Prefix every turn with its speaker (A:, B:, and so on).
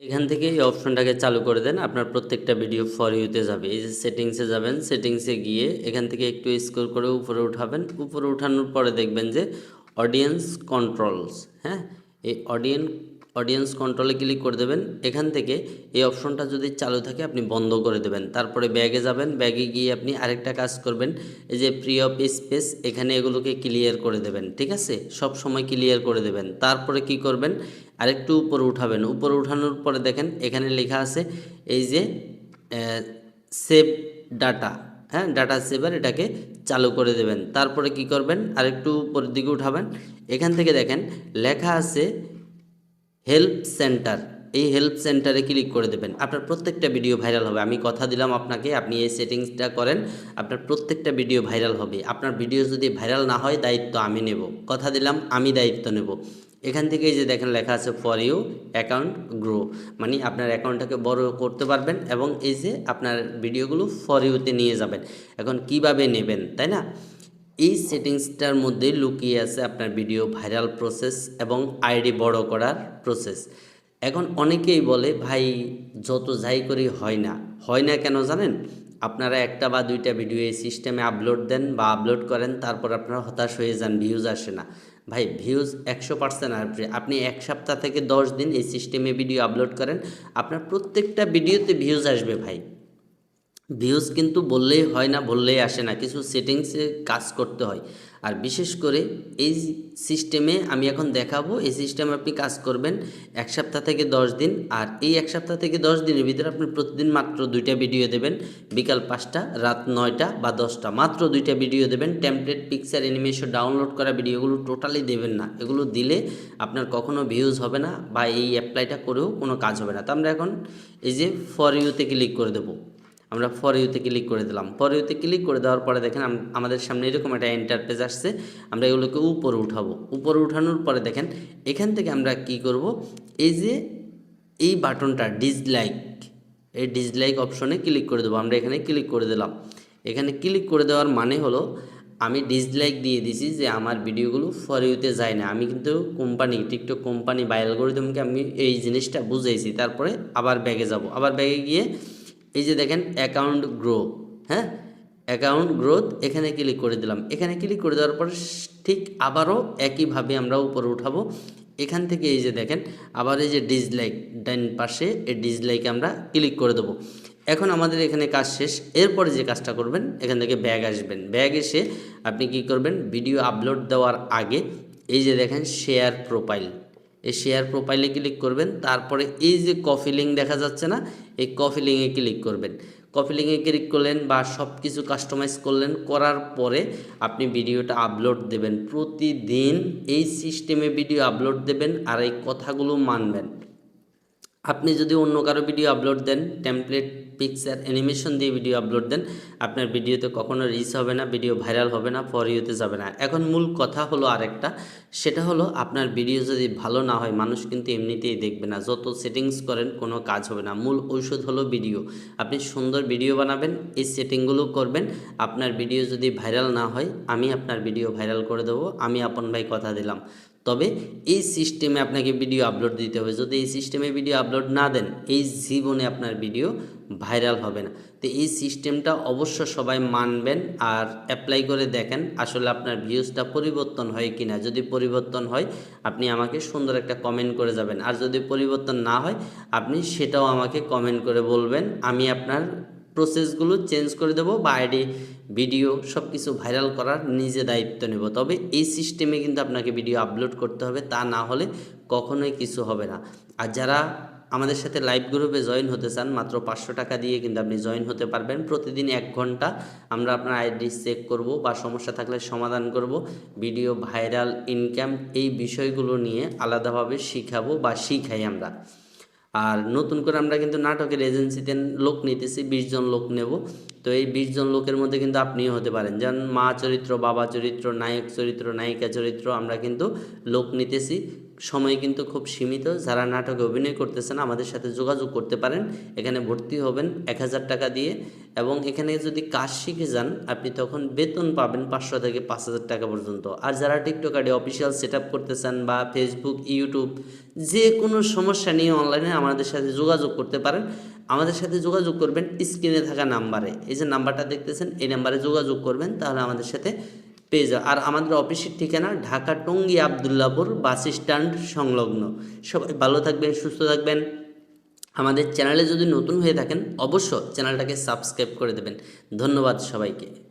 A: এখান থেকে এই অপশনটাকে চালু করে দেন। আপনার প্রত্যেকটা ভিডিও ফর ইউতে যাবে। এই যে সেটিংসে যাবেন সেটিংসে গিয়ে এখান থেকে একটু স্কোর করে উপরে উঠাবেন। উপরে উঠানোর পরে দেখবেন যে অডিয়েন্স কন্ট্রোলস হ্যাঁ? এই অডিয়েন্স অডিয়েন্স কন্ট্রোলে ক্লিক করে দেবেন। এখান থেকে এই অপশনটা যদি চালু থাকে, আপনি বন্ধ করে দেবেন। তারপরে ব্যাগে যাবেন। ব্যাগে গিয়ে আপনি আরেকটা কাজ করবেন। এই যে ফ্রি অফ স্পেস এখানে এগুলোকে ক্লিয়ার করে দেবেন, ঠিক আছে? সব সময় ক্লিয়ার করে দেবেন। তারপরে কি করবেন? আরেকটু উপরে উঠাবেন। উপরে উঠানোর পরে দেখেন, এখানে লেখা আছে, এই যে সেভ ডাটা হ্যাঁ? ডাটা সেভার এটাকে চালু করে দেবেন। তারপরে কি করবেন? আরেকটু উপরের দিকে উঠাবেন। এখান থেকে দেখেন, লেখা আছে হেল্প সেন্টার, এই হেল্প সেন্টারে ক্লিক করে দেবেন। আপনার প্রত্যেকটা ভিডিও ভাইরাল হবে। আমি কথা দিলাম আপনাকে, আপনি এই সেটিংসটা করেন, আপনার প্রত্যেকটা ভিডিও ভাইরাল হবে। আপনার ভিডিও যদি ভাইরাল না হয়, দায়িত্ব আমি নেব। কথা দিলাম, আমি দায়িত্ব নেব। এখান থেকে যে দেখেন লেখা আছে ফর ইউ অ্যাকাউন্ট গ্রো মানে আপনার অ্যাকাউন্টটাকে বড় করতে পারবেন এবং এই যে আপনার ভিডিওগুলো ফর ইউতে নিয়ে যাবেন। এখন কীভাবে নেবেন, তাই না? এই সেটিংসটার মধ্যে লুকিয়ে আছে আপনার ভিডিও ভাইরাল প্রসেস এবং আইডি বড় করার প্রসেস। এখন অনেকেই বলে, ভাই, যত যাই করি হয় না। হয় না কেন জানেন? আপনারা একটা বা দুইটা ভিডিও এই সিস্টেমে আপলোড দেন বা আপলোড করেন, তারপর আপনারা হতাশ হয়ে যান, ভিউজ আসে না। ভাই, ভিউজ একশো পার্সেন্ট আসবে আপনি এক সপ্তাহ থেকে দশ দিন এই সিস্টেমে ভিডিও আপলোড করেন, আপনার প্রত্যেকটা ভিডিওতে ভিউজ আসবে ভাই। ভিউজ কিন্তু বললেই হয় না, বললেই আসে না। কিছু সেটিংসে কাজ করতে হয়। আর বিশেষ করে এই সিস্টেমে আমি এখন দেখাবো, এই সিস্টেমে আপনি কাজ করবেন এক সপ্তাহ থেকে দশ দিন। আর এই এক সপ্তাহ থেকে দশ দিনের ভিতরে আপনি প্রতিদিন মাত্র দুইটা ভিডিও দেবেন। বিকাল পাঁচটা, রাত নয়টা বা দশটা। মাত্র দুইটা ভিডিও দেবেন। টেমপ্লেট পিকচার অ্যানিমেশন ডাউনলোড করা ভিডিওগুলো টোটালি দেবেন না। এগুলো দিলে আপনার কখনো ভিউজ হবে না বা এই অ্যাপ্লাইটা করেও কোনো কাজ হবে না। তো আমরা এখন এই যে ফর ইউতে ক্লিক করে দেবো। আমরা ফর ইউতে ক্লিক করে দিলাম। ফর ইউতে ক্লিক করে দেওয়ার পরে দেখেন আমাদের সামনে এরকম একটা ইন্টারপেজ আসছে। আমরা এগুলোকে উপরে উঠাবো। উপরে উঠানোর পরে দেখেন, এখান থেকে আমরা কি করব? এই যে এই বাটনটা ডিসলাইক এই ডিসলাইক অপশনে ক্লিক করে দেবো। আমরা এখানে ক্লিক করে দিলাম। এখানে ক্লিক করে দেওয়ার মানে হলো, আমি ডিসলাইক দিয়ে দিছি যে আমার ভিডিওগুলো ফর ইউতে যায় না। আমি কিন্তু কোম্পানি টিকটক কোম্পানি বা অ্যালগোরিদমকে আমি এই জিনিসটা বুঝাইছি। তারপরে আবার ব্যাগে যাব। আবার ব্যাগে গিয়ে এই যে দেখেন অ্যাকাউন্ট গ্রো হ্যাঁ? অ্যাকাউন্ট গ্রোথ এখানে ক্লিক করে দিলাম। এখানে ক্লিক করে দেওয়ার পর ঠিক আবারও একইভাবে আমরা উপরে উঠাবো। এখান থেকে এই যে দেখেন, আবার এই যে ডিসলাইক ডাইন পাশে এই ডিসলাইকে আমরা ক্লিক করে দেবো। এখন আমাদের এখানে কাজ শেষ। এরপরে যে কাজটা করবেন, এখান থেকে ব্যাগ আসবেন। ব্যাগ এসে আপনি কি করবেন ভিডিও আপলোড দেওয়ার আগে এই যে দেখেন শেয়ার প্রোফাইল এই শেয়ার প্রোফাইলে ক্লিক করবেন। তারপরে এই যে কফি লিঙ্ক দেখা যাচ্ছে না, এই কফি লিঙ্কে ক্লিক করবেন। কফি লিঙ্কে ক্লিক করলেন বা সব কিছু কাস্টমাইজ করলেন, করার পরে আপনি ভিডিওটা আপলোড দেবেন। প্রতিদিন এই সিস্টেমে ভিডিও আপলোড দেবেন আর এই কথাগুলো মানবেন। আপনি যদি অন্য কারও ভিডিও আপলোড দেন টেমপ্লেট পিকচার অ্যানিমেশন দিয়ে ভিডিও আপলোড দেন। আপনার ভিডিওতে কখনো রিচ হবে না ভিডিও ভাইরাল হবে না ফর ইউতে যাবে না। এখন মূল কথা হলো আরেকটা, সেটা হলো আপনার ভিডিও যদি ভালো না হয়, মানুষ কিন্তু এমনিতেই দেখবে না। যত সেটিংস করেন, কোনো কাজ হবে না। মূল ঔষধ হলো ভিডিও আপনি সুন্দর ভিডিও বানাবেন, এই সেটিংগুলো করবেন। আপনার ভিডিও যদি ভাইরাল না হয়, আমি আপনার ভিডিও ভাইরাল করে দেবো। আমি আপন ভাই কথা দিলাম। তবে এই সিস্টেমে আপনাকে ভিডিও আপলোড দিতে হবে। যদি এই সিস্টেমে ভিডিও আপলোড না দেন, এই জীবনে আপনার ভিডিও ভাইরাল হবে না। তো এই সিস্টেমটা অবশ্য সবাই মানবেন আর অ্যাপ্লাই করে দেখেন, আসলে আপনার ভিউজটা পরিবর্তন হয় কি না যদি পরিবর্তন হয়, আপনি আমাকে সুন্দর একটা কমেন্ট করে যাবেন। আর যদি পরিবর্তন না হয়, আপনি সেটাও আমাকে কমেন্ট করে বলবেন। আমি আপনার প্রসেসগুলো চেঞ্জ করে দেবো বা আইডি ভিডিও সব কিছু ভাইরাল করার নিজে দায়িত্ব নেব। তবে এই সিস্টেমে কিন্তু আপনাকে ভিডিও আপলোড করতে হবে, তা না হলে কখনোই কিছু হবে না। আর যারা আমাদের সাথে লাইভ গ্রুপে জয়েন হতে চান, মাত্র পাঁচশো টাকা দিয়ে কিন্তু আপনি জয়েন হতে পারবেন। প্রতিদিন এক ঘণ্টা আমরা আপনার আইডি চেক করব বা সমস্যা থাকলে সমাধান করব। ভিডিও ভাইরাল ইনকাম এই বিষয়গুলো নিয়ে আলাদাভাবে শিখাবো বা শিখাই আমরা। আর নতুন করে আমরা কিন্তু নাটকের এজেন্সিতে লোক নিতেছি, বিশ জন লোক নেব। তো এই বিশ জন লোকের মধ্যে কিন্তু আপনিও হতে পারেন। যেমন মা চরিত্র, বাবা চরিত্র, নায়ক চরিত্র, নায়িকা চরিত্র আমরা কিন্তু লোক নিতেছি। সময় কিন্তু খুব সীমিত, যারা নাটকে অভিনয় করতেছেন আমাদের সাথে যোগাযোগ করতে পারেন। এখানে ভর্তি হবেন এক হাজার টাকা দিয়ে এবং এখানে যদি কাজ শিখে যান, আপনি তখন বেতন পাবেন পাঁচশো থেকে পাঁচ হাজার টাকা পর্যন্ত। আর যারা TikTok ID official set up করতে চান বা ফেসবুক ইউটিউব যে কোনো সমস্যা নিয়ে অনলাইনে আমাদের সাথে যোগাযোগ করতে পারেন। আমাদের সাথে যোগাযোগ করবেন স্ক্রিনে থাকা নাম্বারে এই যে নাম্বারটা দেখতেছেন, এই নাম্বারে যোগাযোগ করবেন, তাহলে আমাদের সাথে পেয়ে যাও। আর আমাদের অফিসের ঠিকানা ঢাকা টঙ্গী আবদুল্লাপুর বাস স্ট্যান্ড সংলগ্ন। সবাই ভালো থাকবেন, সুস্থ থাকবেন। আমাদের চ্যানেলে যদি নতুন হয়ে থাকেন অবশ্য চ্যানেলটাকে সাবস্ক্রাইব করে দেবেন। ধন্যবাদ সবাইকে।